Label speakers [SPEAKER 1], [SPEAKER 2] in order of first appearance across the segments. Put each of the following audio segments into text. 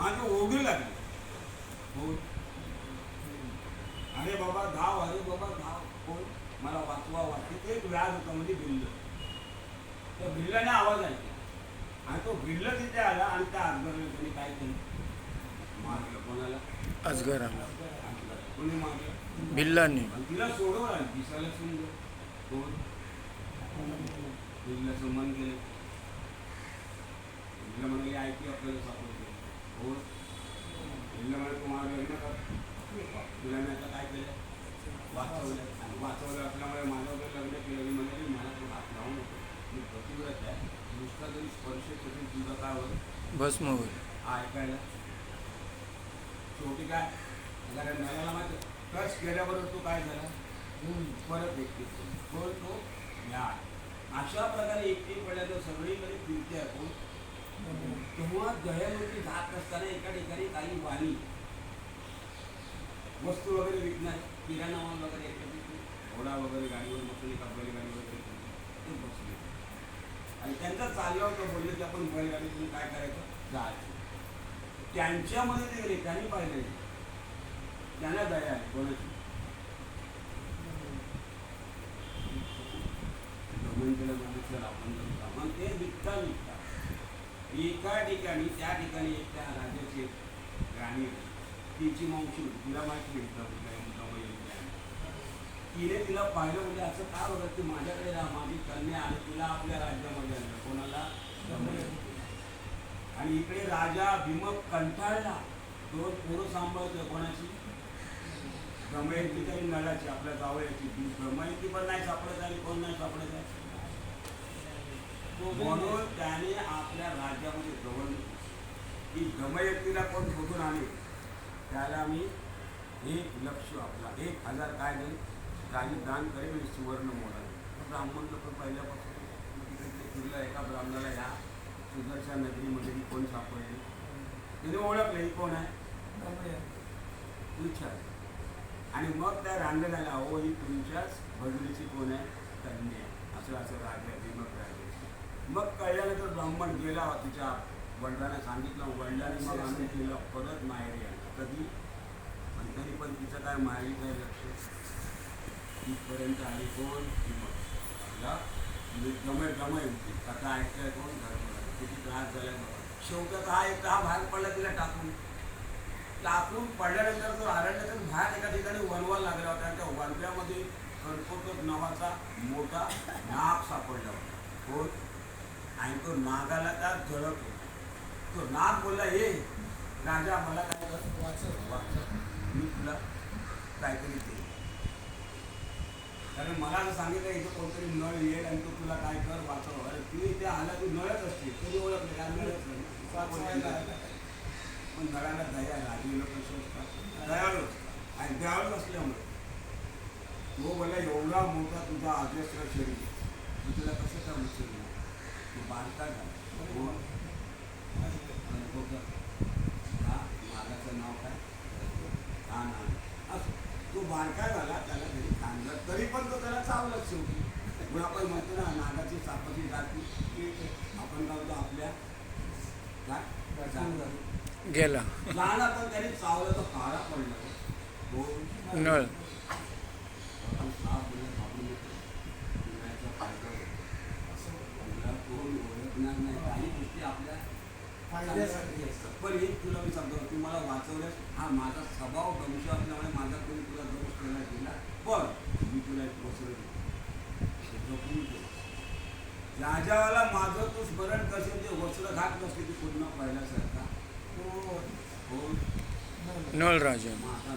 [SPEAKER 1] माझी ओघी लागली. हो. अरे बाबा धाव अरे बाबा धाव. कोण मला वाचवा वाटते ते एक व्याज होतं म्हणजे भिल्ल. त्या भिल्लाने आवाज ऐकला. आणि तो भिल्ल तिथे आला आणि त्या त्यांनी काय केलं? मारलं कोणाला?
[SPEAKER 2] अजगर आला.
[SPEAKER 1] कोणी मारलं?
[SPEAKER 2] भिल्लांनी.
[SPEAKER 1] तिला सोडवलं दिसायला सुंदर. कोण भिल्लाचं मन गेलं. भिल्ला म्हणाले ऐकी आपल्याला सापडतो हो भिल्ला म्हणे तुम्हाला लग्न कर मुलांना आता काय केलं वाचवलं आणि वाचवलं असल्यामुळे माझ्यावर लग्न केलं मी म्हणजे मला तो हात लावू नको मी प्रतिव्रत आहे नुसता जरी स्पर्श करून तुझं काय होईल.
[SPEAKER 2] भस्म होईल
[SPEAKER 1] हा ऐकायला शेवटी काय कारण नळाला माहिती टच केल्याबरोबर तो काय झाला परत एकटी कोण तो या अशा प्रकारे एकटी पडल्याचं सगळीकडे फिरते आहे कोण तेव्हा दह्यामध्ये जात असताना एका ठिकाणी काही वाणी वस्तू वगैरे विकणार किराणा माल वगैरे घोडा वगैरे गाडीवर बसले का बैलगाडी वगैरे ते बसले आणि त्यांचा चाललं होतं बोलले की आपण बैलगाडीतून काय करायचं? जायचं. त्यांच्यामध्ये ते गेले त्यांनी पाहिले त्यांना दया आहे कोणाची? मागितलं आपण जर सामान ते विकता विकता एका ठिकाणी त्या ठिकाणी एक त्या राजाची राणी होती. तिची मावशी होती. तिला माहिती आहे. तिने तिला पाहिलं म्हणजे असं का बघत ती माझ्याकडे राहा माझी कन्या आणि तिला आपल्या राज्यामध्ये आणलं. कोणाला? आणि इकडे राजा भीमक कंटाळला. दोन पोरं सांभाळतोय कोणाची? दमयंती तरी नळाची आपल्या जावयाची. ती दमयंती पण नाही सापडत आणि कोण नाही सापडत? आहे म्हणून त्याने आपल्या राज्यामध्ये गव्हर्न की दमयंतीला कोण शोधून आणेल? त्याला मी एक लक्ष आपला एक हजार काय नाही काही दान करेल आणि सुवर्ण मोडा ब्राह्मण लोक पहिल्यापासून तिकडे फिरलं एका ब्राह्मणाला ह्या सुदर्शा नगरीमध्ये ही कोण सापडली? तिने ओळखलं ही कोण आहे? विचार आणि मग त्या रांगणाला हो ही तुमच्याच भजनीची कोण आहे? कन्या आहे. असं असं राजा भीमक राजे मग कळल्यानंतर ब्राह्मण गेला तिच्या वडिलांना सांगितलं वडिलांनी मग आम्ही तिला परत माहेरी आणलं कधी? पण तरी पण तिचं काय माहेरी काय लक्ष? तिथपर्यंत आली कोण? तिला गमय गमय होती. आता ऐकताय कोण? धर्मराज किती त्रास झाला बघा. शेवटात हा एक हा भाग पडला तिला टाकून. टाकून पडल्यानंतर तो आरण्यातून बाहेर एका ठिकाणी वनवाल लागला होता. आणि त्या वनव्यामध्ये कर्कोटक नावाचा मोठा नाग सापडला होता. कोण? आणि तो नागाला त्या झळक होता? तो नाग बोलला ये राजा मला काय कर मी तुला काहीतरी दे. कारण मला असं सांगितलं इथं कोणतरी नळ येईल आणि तो तुला काय कर वाचव. अरे तू इथे आला तू नळच असते कधी ओळखले काय नळच नाही. पण नळाला दया राजी लोक असतात दयाळू. आणि दयाळू असल्यामुळे तो बोला एवढा मोठा तुझा अजस्र शरीर. तुला कसं काय उचल तू बारका का? तो हा मागाचं नाव काय हा असं तो बारका झाला त्याला घरी खांदर तरी पण तो त्याला चावलाच शेवटी मग आपण म्हणतो ना नागाची सापाची जाती आपण काय आपल्या काय चांगलं
[SPEAKER 2] गेला
[SPEAKER 1] लहान पण त्याने चावलं तर काळा पडला हो
[SPEAKER 2] नळ
[SPEAKER 1] आपण साप बोलला बाबू नको. फायदा होतो. कोण ओळखणार नाही काही गोष्टी आपल्या चांगल्यासाठी असतात. पण एक तुला मी सांगतो तू मला वाचवल्यास हा माझा स्वभाव दंश असल्यामुळे माझा कोणी तुला दोष केला गेला पण मी तुला एक वस्त्र हे ज्याला माझं तू स्मरण करशील ते वस्त्र घात नसते ती पूर्ण पहिल्यासारखा. हो
[SPEAKER 2] नळ राजा.
[SPEAKER 1] माझा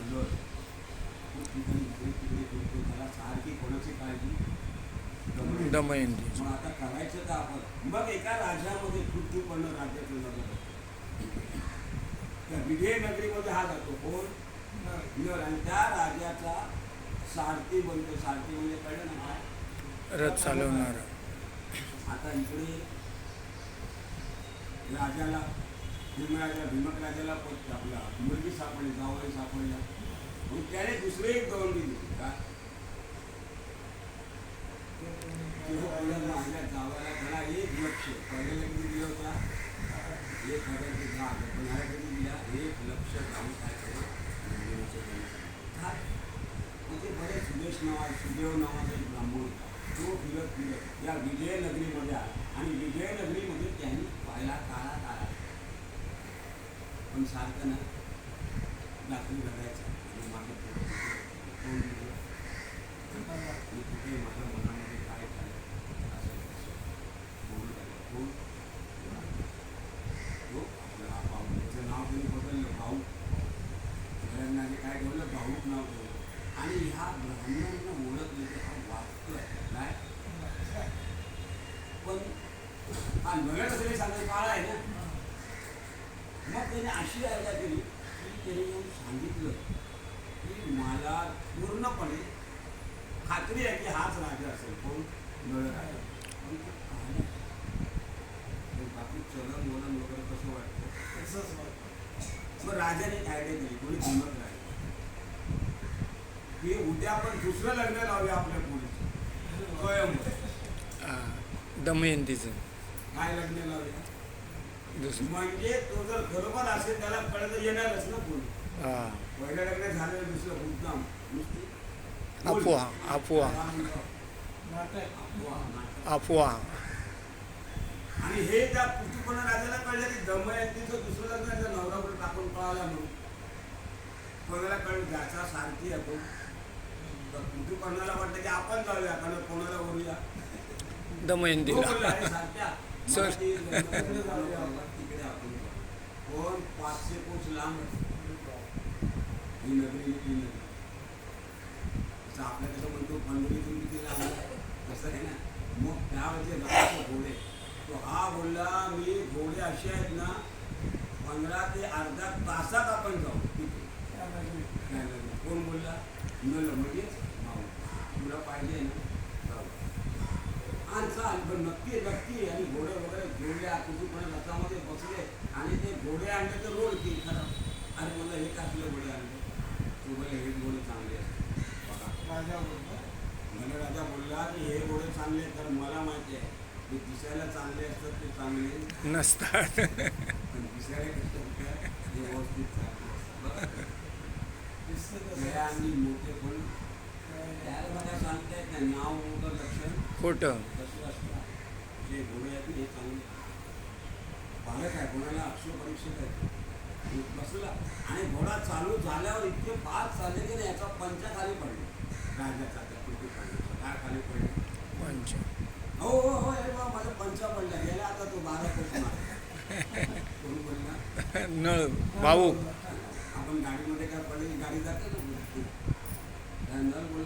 [SPEAKER 1] इकडे तिकडे फिरतो त्याला सारखी कोणाची काळजी दमयंती. मग आता करायचं का आपण? मग एका राजामध्ये होतं. त्या विजय नगरीमध्ये हा जातो. कोण? नर आणि त्या राजाचा सारथी बनतो. सारथी म्हणजे कळलं ना काय?
[SPEAKER 2] रथ चालवणारा.
[SPEAKER 1] आता इकडे राजाला भीमराजा भीमक राजाला पण आपला मुलगी सापडली जावळी सापडल्या मग त्याने दुसरे एक दौंड दिली. काय तेव्हा पहिल्या माझ्या जावाला त्याला एक लक्ष पहिल्या लग्न दिलं होता एक हजार ते दहा हजार पण ना किती दिल्या एक लक्ष जाऊन काय करेल मंदिराचं काम. काय? म्हणजे बरेच सुदेश नावा सुदेव नावाचा एक ब्राह्मण होता. तो फिरत फिरत या विजयनगरीमध्ये आला आणि विजयनगरीमध्ये त्यांनी पाहिला काळा काळा पण सारखं ना रात्री बघायचं आणि मागे पुढे कोण गेलं? आणि कुठे माझ्या मनामध्ये काय झालं असं तसं. बोलू लागला. कोण? तो आपला हा भाऊ त्याचं नाव त्यांनी बदललं भाऊ सगळ्यांना काय ठेवलं भाऊक नाव ठेवलं आणि ह्या ब्राह्मणांना ओळखले की हा वाचतोय काय? पण हा नव्या तरी सांगायचं काळ आहे ना. मग त्याने अशी आयडिया केली की त्याने येऊन सांगितलं की मला पूर्णपणे खात्री आहे की हाच राजा असेल कोण? नळ राजा पण तो. तर बाकी चलन वलन वगैरे कसं वाटतं? मग राजाने आयडिया केली? कोणी किंमत राहिली की उद्या आपण दुसरं लग्न लावूया आपल्या पुढे स्वयं
[SPEAKER 2] हा. दमयंतीचं.
[SPEAKER 1] काय लग्न लावूया?
[SPEAKER 2] दुसरं.
[SPEAKER 1] म्हणजे तो जर खरोखर असेल त्याला कळत येणारच ना
[SPEAKER 2] हा.
[SPEAKER 1] पहिलं लग्न झालं दुसरं मुद्दाम.
[SPEAKER 2] अफवा अफवा.
[SPEAKER 1] अफवा, आणि हे त्या पुतुपणा राजाला कळलं की दमयंतीचं दुसरं लग्न नवराकडे टाकून पळाला म्हणून. कोणाला कळलं? ज्याचा सारथी आहे तो तर पुतुपणाला वाटतं की आपण जाऊया कारण कोणाला तो
[SPEAKER 2] दमयंतीला
[SPEAKER 1] बोलला, "अरे सारख्या,
[SPEAKER 2] सर.
[SPEAKER 1] मला ते लग्नाकडे जाऊया, तिकडे आपण जाऊ." कोण पाचशे लांब आहे. ही नगरी ही नगरी असं आपल्या कसं म्हणतो पंढरीतून किती लांब आहे तसं आहे ना मग त्यावेळेचे रथाचे घोडे तो हा बोलला मी घोडे असे आहेत ना पंधरा ते अर्धा तासात आपण जाऊ तिथे. कोण बोलला नल म्हणजेच भाऊ तुला पाहिजे ना. आणि चाल. पण नक्की नक्की आणि घोडे वगैरे जोडले तुझी पण रथामध्ये बसले आणि ते घोडे आणले तर रोड की खरं? अरे मला हे कसले घोडे आणले. तू बोले हे घोडे चांगले आहेत. बघा. मला राजा बोलला की हे घोडे चांगले तर मला माहिती आहे. ते दिसायला चांगले असतात ते चांगले.
[SPEAKER 2] नसतात.
[SPEAKER 1] पण दिसायला कसं ते व्यवस्थित चांगले असतात बघा. गळ्या आणि मोठे पण त्याला मला सांगता येत नाही नाव मोठं लक्षण
[SPEAKER 2] खोटं.
[SPEAKER 1] कसं असतात जे घोडे आहेत हे चांगले पालक आहे कोणाला अक्षर परीक्षक आहे बसला आणि घोडा चालू झाल्यावर इतके चालले की नाही याचा पंचा. खाली पडले राजाचा पडले काय खाली पडले
[SPEAKER 2] पंच
[SPEAKER 1] हो हो हो अरे बा माझा पंचा पडला. गेला आता तो बारा कोस कोण बोलला?
[SPEAKER 2] नळ भाऊक
[SPEAKER 1] पण गाडीमध्ये काय पडली गाडी जाते त्यानंतर बोला